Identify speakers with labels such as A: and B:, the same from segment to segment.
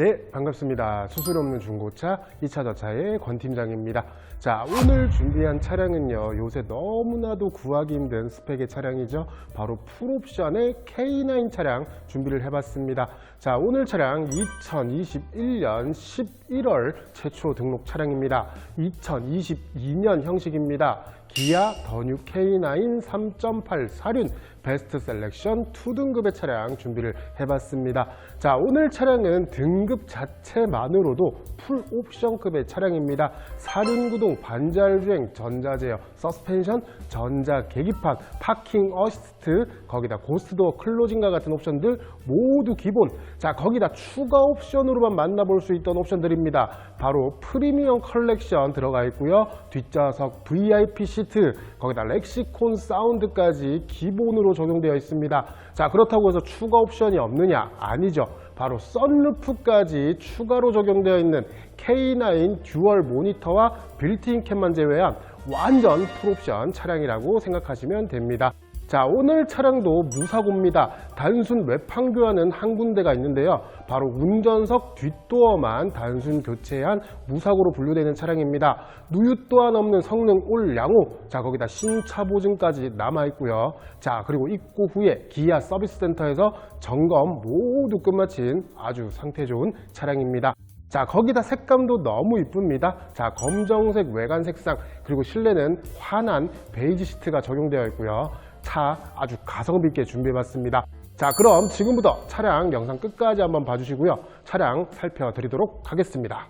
A: 네, 반갑습니다. 수술 없는 중고차 2차 저차의 권 팀장입니다. 자, 오늘 준비한 차량은요, 요새 너무나도 구하기 힘든 스펙의 차량이죠. 바로 풀옵션의 K9 차량 준비를 해봤습니다. 자, 오늘 차량 2021년 11월 최초 등록 차량입니다. 2022년 형식입니다. 기아 더뉴 K9 3.8 사륜 베스트 셀렉션 2등급의 차량 준비를 해봤습니다. 자, 오늘 차량은 등급 자체만으로도 풀 옵션급의 차량입니다. 사륜 구동, 반잘 주행, 전자제어, 서스펜션, 전자 계기판, 파킹 어시스트, 거기다 고스트도어 클로징과 같은 옵션들 모두 기본. 자, 거기다 추가 옵션으로만 만나볼 수 있던 옵션들입니다. 바로 프리미엄 컬렉션 들어가 있고요. 뒷좌석 VIP 시 트, 거기다 렉시콘 사운드까지 기본으로 적용되어 있습니다. 자, 그렇다고 해서 추가 옵션이 없느냐? 아니죠. 바로 썬루프까지 추가로 적용되어 있는 K9 듀얼 모니터와 빌트인 캠만 제외한 완전 풀옵션 차량이라고 생각하시면 됩니다. 자, 오늘 차량도 무사고입니다. 단순 외판 교환은 한 군데가 있는데요. 바로 운전석 뒷도어만 단순 교체한 무사고로 분류되는 차량입니다. 누유 또한 없는 성능 올 양호. 자, 거기다 신차 보증까지 남아 있고요. 자, 그리고 입고 후에 기아 서비스 센터에서 점검 모두 끝마친 아주 상태 좋은 차량입니다. 자, 거기다 색감도 너무 이쁩니다. 자, 검정색 외관 색상, 그리고 실내는 환한 베이지 시트가 적용되어 있고요. 차 아주 가성비 있게 준비해봤습니다. 자, 그럼 지금부터 차량 영상 끝까지 한번 봐주시고요. 차량 살펴드리도록 하겠습니다.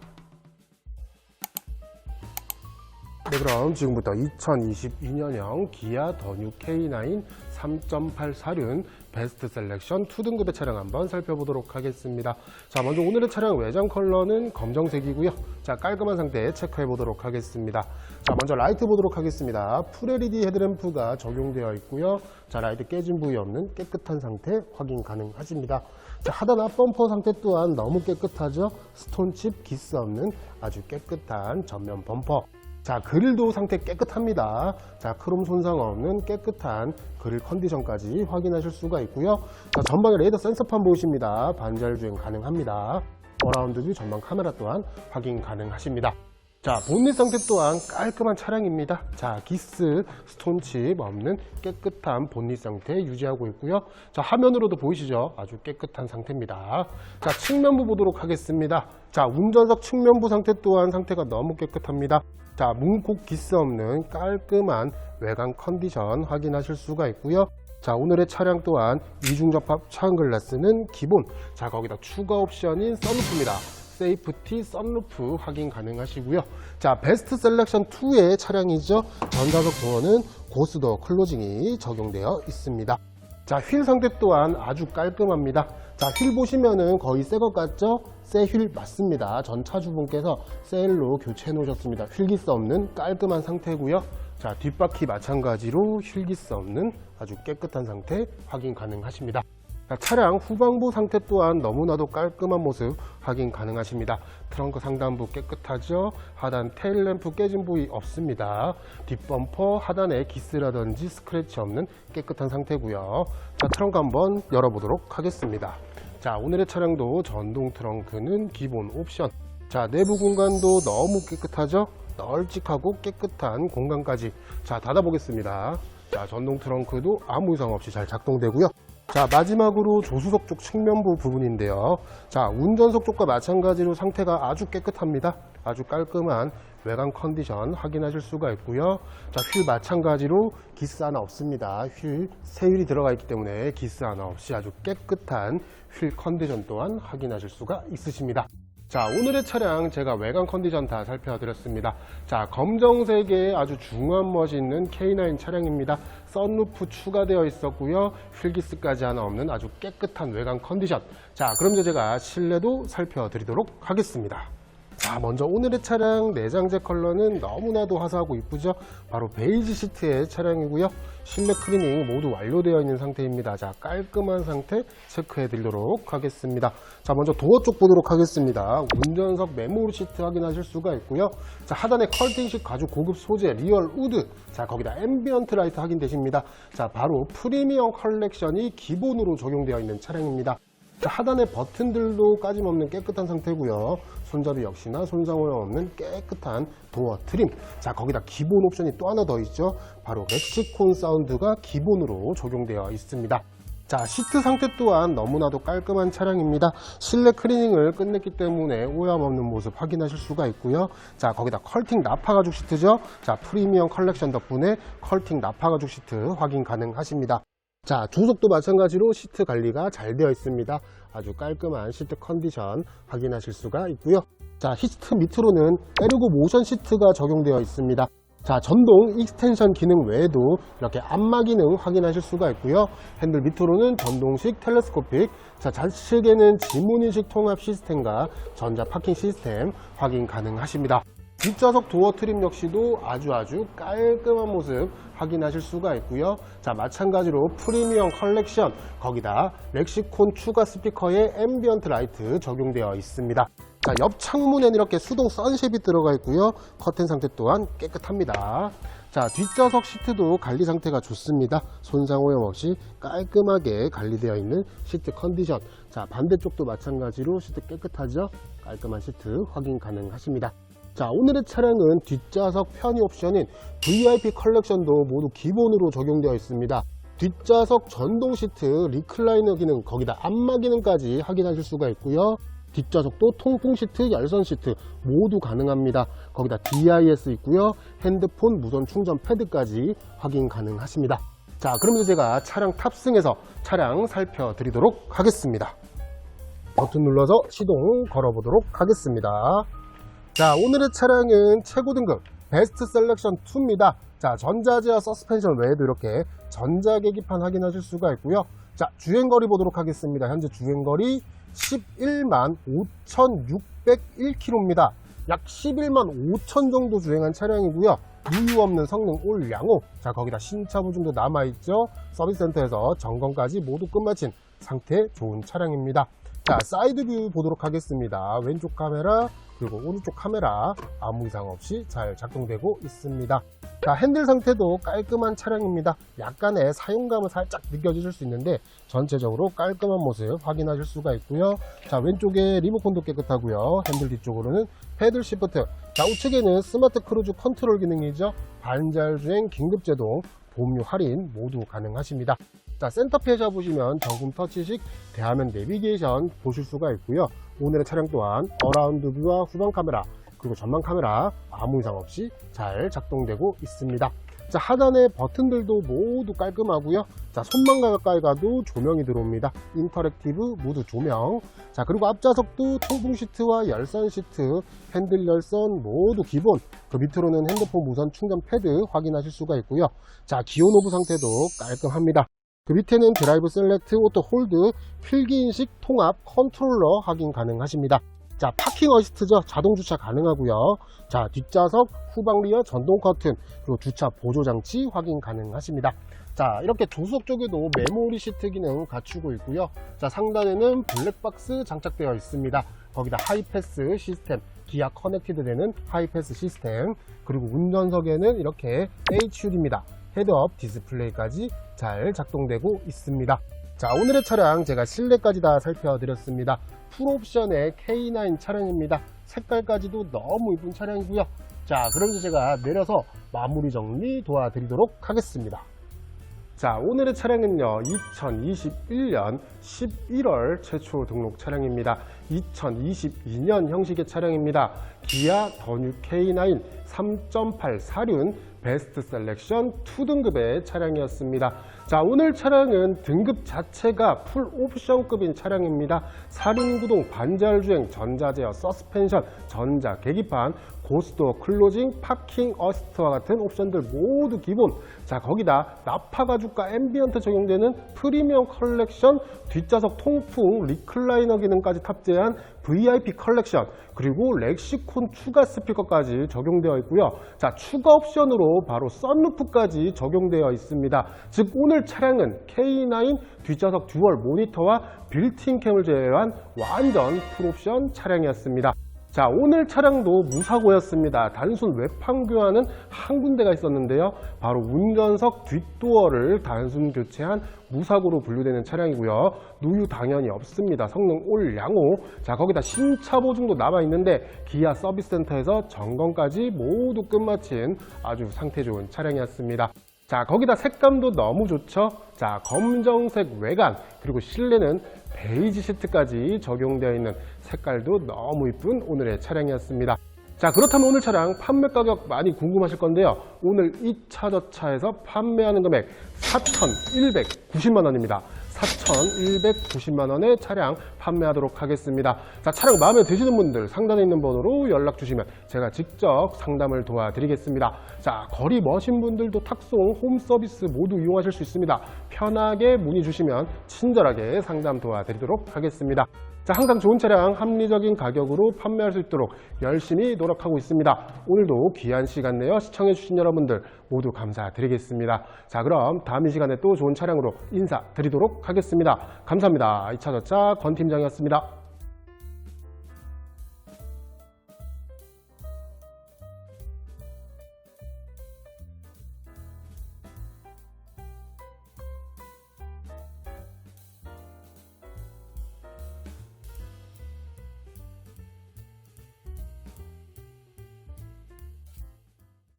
A: 네, 그럼 지금부터 2022년형 기아 더뉴 K9 3.8 사륜 베스트 셀렉션 2등급의 차량 한번 살펴보도록 하겠습니다. 자, 먼저 오늘의 차량 외장 컬러는 검정색이고요. 자, 깔끔한 상태 체크해 보도록 하겠습니다. 자, 먼저 라이트 보도록 하겠습니다. 풀 LED 헤드램프가 적용되어 있고요. 자, 라이트 깨진 부위 없는 깨끗한 상태 확인 가능하십니다. 자, 하단 앞 범퍼 상태 또한 너무 깨끗하죠. 스톤칩 기스 없는 아주 깨끗한 전면 범퍼. 자, 그릴도 상태 깨끗합니다. 자, 크롬 손상 없는 깨끗한 그릴 컨디션까지 확인하실 수가 있고요. 자, 전방에 레이더 센서판 보이십니다. 반절 주행 가능합니다. 어라운드 뷰 전방 카메라 또한 확인 가능하십니다. 자, 본닛 상태 또한 깔끔한 차량입니다. 자, 기스, 스톤칩 없는 깨끗한 본닛 상태 유지하고 있고요. 자, 화면으로도 보이시죠? 아주 깨끗한 상태입니다. 자, 측면부 보도록 하겠습니다. 자, 운전석 측면부 상태 또한 상태가 너무 깨끗합니다. 자, 문콕 기스 없는 깔끔한 외관 컨디션 확인하실 수가 있고요. 자, 오늘의 차량 또한 이중접합 차은글라스는 기본. 자, 거기다 추가 옵션인 썬루프입니다. 세이프티 썬루프 확인 가능하시고요. 자, 베스트 셀렉션 2의 차량이죠. 전자석 도어는 고스도어 클로징이 적용되어 있습니다. 자, 휠 상태 또한 아주 깔끔합니다. 자, 휠 보시면은 거의 새 것 같죠? 새 휠 맞습니다. 전 차주분께서 세일로 교체해 놓으셨습니다. 휠기스 없는 깔끔한 상태고요. 자, 뒷바퀴 마찬가지로 휠기스 없는 아주 깨끗한 상태 확인 가능하십니다. 자, 차량 후방부 상태 또한 너무나도 깔끔한 모습 확인 가능하십니다. 트렁크 상단부 깨끗하죠? 하단 테일램프 깨진 부위 없습니다. 뒷범퍼 하단에 기스라든지 스크래치 없는 깨끗한 상태고요. 자, 트렁크 한번 열어보도록 하겠습니다. 자, 오늘의 차량도 전동 트렁크는 기본 옵션. 자, 내부 공간도 너무 깨끗하죠? 널찍하고 깨끗한 공간까지. 자, 닫아보겠습니다. 자, 전동 트렁크도 아무 이상 없이 잘 작동되고요. 자, 마지막으로 조수석 쪽 측면부 부분인데요. 자, 운전석 쪽과 마찬가지로 상태가 아주 깨끗합니다. 아주 깔끔한 외관 컨디션 확인하실 수가 있고요. 자, 휠 마찬가지로 기스 하나 없습니다. 휠, 새 휠이 들어가 있기 때문에 기스 하나 없이 아주 깨끗한 휠 컨디션 또한 확인하실 수가 있으십니다. 자, 오늘의 차량 제가 외관 컨디션 다 살펴드렸습니다. 자, 검정색의 아주 중후한 멋이 있는 K9 차량입니다. 썬루프 추가되어 있었고요. 휠기스까지 하나 없는 아주 깨끗한 외관 컨디션. 자, 그럼 이제 제가 실내도 살펴드리도록 하겠습니다. 자, 먼저 오늘의 차량 내장재 컬러는 너무나도 화사하고 이쁘죠? 바로 베이지 시트의 차량이고요. 실내 클리닝 모두 완료되어 있는 상태입니다. 자, 깔끔한 상태 체크해 드리도록 하겠습니다. 자, 먼저 도어 쪽 보도록 하겠습니다. 운전석 메모리 시트 확인하실 수가 있고요. 자, 하단에 컬팅식 가죽 고급 소재 리얼 우드. 자, 거기다 앰비언트 라이트 확인되십니다. 자, 바로 프리미엄 컬렉션이 기본으로 적용되어 있는 차량입니다. 자, 하단의 버튼들도 까짐 없는 깨끗한 상태고요. 손잡이 역시나 손상 오염 없는 깨끗한 도어 트림. 자, 거기다 기본 옵션이 또 하나 더 있죠. 바로 렉시콘 사운드가 기본으로 적용되어 있습니다. 자, 시트 상태 또한 너무나도 깔끔한 차량입니다. 실내 클리닝을 끝냈기 때문에 오염 없는 모습 확인하실 수가 있고요. 자, 거기다 컬팅 나파 가죽 시트죠. 자, 프리미엄 컬렉션 덕분에 컬팅 나파 가죽 시트 확인 가능하십니다. 자, 조석도 마찬가지로 시트 관리가 잘 되어 있습니다. 아주 깔끔한 시트 컨디션 확인하실 수가 있고요. 자, 시트 밑으로는 에르고 모션 시트가 적용되어 있습니다. 자, 전동 익스텐션 기능 외에도 이렇게 안마 기능 확인하실 수가 있고요. 핸들 밑으로는 전동식 텔레스코픽, 자, 좌측에는 지문인식 통합 시스템과 전자 파킹 시스템 확인 가능하십니다. 뒷좌석 도어 트림 역시도 아주 아주 깔끔한 모습 확인하실 수가 있고요. 자, 마찬가지로 프리미엄 컬렉션, 거기다 렉시콘 추가 스피커에 앰비언트 라이트 적용되어 있습니다. 자, 옆 창문에는 이렇게 수동 선쉐이 들어가 있고요. 커튼 상태 또한 깨끗합니다. 자, 뒷좌석 시트도 관리 상태가 좋습니다. 손상 오염 없이 깔끔하게 관리되어 있는 시트 컨디션. 자, 반대쪽도 마찬가지로 시트 깨끗하죠? 깔끔한 시트 확인 가능하십니다. 자, 오늘의 차량은 뒷좌석 편의 옵션인 VIP 컬렉션도 모두 기본으로 적용되어 있습니다. 뒷좌석 전동 시트 리클라이너 기능, 거기다 안마 기능까지 확인하실 수가 있고요. 뒷좌석도 통풍 시트, 열선 시트 모두 가능합니다. 거기다 DIS 있고요. 핸드폰 무선 충전 패드까지 확인 가능하십니다. 자, 그러면 제가 차량 탑승해서 차량 살펴드리도록 하겠습니다. 버튼 눌러서 시동 걸어보도록 하겠습니다. 자, 오늘의 차량은 최고 등급 베스트 셀렉션 2입니다. 자, 전자제어 서스펜션 외에도 이렇게 전자 계기판 확인하실 수가 있고요. 자, 주행거리 보도록 하겠습니다. 현재 주행거리 11만 5,601km입니다. 약 11만 5천 정도 주행한 차량이고요. 누유 없는 성능 올 양호. 자, 거기다 신차 보증도 남아있죠. 서비스 센터에서 점검까지 모두 끝마친 상태 좋은 차량입니다. 자, 사이드 뷰 보도록 하겠습니다. 왼쪽 카메라, 그리고 오른쪽 카메라 아무 이상 없이 잘 작동되고 있습니다. 자, 핸들 상태도 깔끔한 차량입니다. 약간의 사용감은 살짝 느껴지실 수 있는데 전체적으로 깔끔한 모습 확인하실 수가 있고요. 자, 왼쪽에 리모컨도 깨끗하고요. 핸들 뒤쪽으로는 패들 시프트. 자, 우측에는 스마트 크루즈 컨트롤 기능이죠. 반잘주행 긴급제동, 보험료 할인 모두 가능하십니다. 자, 센터페 잡으시면 정품 터치식 대화면 내비게이션 보실 수가 있고요. 오늘의 차량 또한 어라운드 뷰와 후방 카메라 그리고 전방 카메라 아무 이상 없이 잘 작동되고 있습니다. 자, 하단의 버튼들도 모두 깔끔하고요. 자, 손만 가까이 가도 조명이 들어옵니다. 인터랙티브 무드 조명. 자, 그리고 앞좌석도 통풍 시트와 열선 시트, 핸들 열선 모두 기본. 그 밑으로는 핸드폰 무선 충전 패드 확인하실 수가 있고요. 자, 기어 노브 상태도 깔끔합니다. 그 밑에는 드라이브 셀렉트 오토 홀드 필기 인식 통합 컨트롤러 확인 가능하십니다. 자, 파킹 어시스트죠. 자동 주차 가능하고요. 자, 뒷좌석, 후방 리어 전동 커튼, 그리고 주차 보조 장치 확인 가능하십니다. 자, 이렇게 조수석 쪽에도 메모리 시트 기능 갖추고 있고요. 자, 상단에는 블랙박스 장착되어 있습니다. 거기다 하이패스 시스템, 기아 커넥티드 되는 하이패스 시스템, 그리고 운전석에는 이렇게 HUD입니다. 헤드업 디스플레이까지 잘 작동되고 있습니다. 자, 오늘의 차량 제가 실내까지 다 살펴드렸습니다. 풀옵션의 K9 차량입니다. 색깔까지도 너무 이쁜 차량이고요. 자, 그럼 이제 제가 내려서 마무리 정리 도와드리도록 하겠습니다. 자, 오늘의 차량은요, 2021년 11월 최초 등록 차량입니다. 2022년 형식의 차량입니다. 기아 더뉴 K9 3.8 4륜 베스트 셀렉션 2등급의 차량이었습니다. 자, 오늘 차량은 등급 자체가 풀 옵션급인 차량입니다. 4륜 구동 반잘주행 전자제어 서스펜션 전자 계기판 고스도 클로징 파킹 어시스트와 같은 옵션들 모두 기본. 자 거기다 나파 가죽과 앰비언트 적용되는 프리미엄 컬렉션 뒷좌석 통풍 리클라이너 기능까지 탑재한 VIP 컬렉션 그리고 렉시콘 추가 스피커까지 적용되어 있고요. 자 추가 옵션으로 바로 썬루프까지 적용되어 있습니다. 즉 오늘 차량은 K9 뒷좌석 듀얼 모니터와 빌트인 캠을 제외한 완전 풀옵션 차량이었습니다 자, 오늘 차량도 무사고였습니다. 단순 외판 교환은 한 군데가 있었는데요. 바로 운전석 뒷도어를 단순 교체한 무사고로 분류되는 차량이고요. 누유 당연히 없습니다. 성능 올 양호. 자, 거기다 신차 보증도 남아 있는데 기아 서비스 센터에서 점검까지 모두 끝마친 아주 상태 좋은 차량이었습니다. 자, 거기다 색감도 너무 좋죠? 자, 검정색 외관, 그리고 실내는 베이지 시트까지 적용되어 있는 색깔도 너무 이쁜 오늘의 차량이었습니다. 자, 그렇다면 오늘 차량 판매 가격 많이 궁금하실 건데요. 오늘 이 차저차에서 판매하는 금액 4,190만 원입니다. 4,190만 원의 차량 판매하도록 하겠습니다. 자, 차량 마음에 드시는 분들 상단에 있는 번호로 연락 주시면 제가 직접 상담을 도와드리겠습니다. 자, 거리 머신 분들도 탁송, 홈 서비스 모두 이용하실 수 있습니다. 편하게 문의 주시면 친절하게 상담 도와드리도록 하겠습니다. 자, 항상 좋은 차량 합리적인 가격으로 판매할 수 있도록 열심히 노력하고 있습니다. 오늘도 귀한 시간 내어 시청해주신 여러분들 모두 감사드리겠습니다. 자, 그럼 다음 이 시간에 또 좋은 차량으로 인사드리도록 하겠습니다. 감사합니다. 이차저차 권 팀장이었습니다.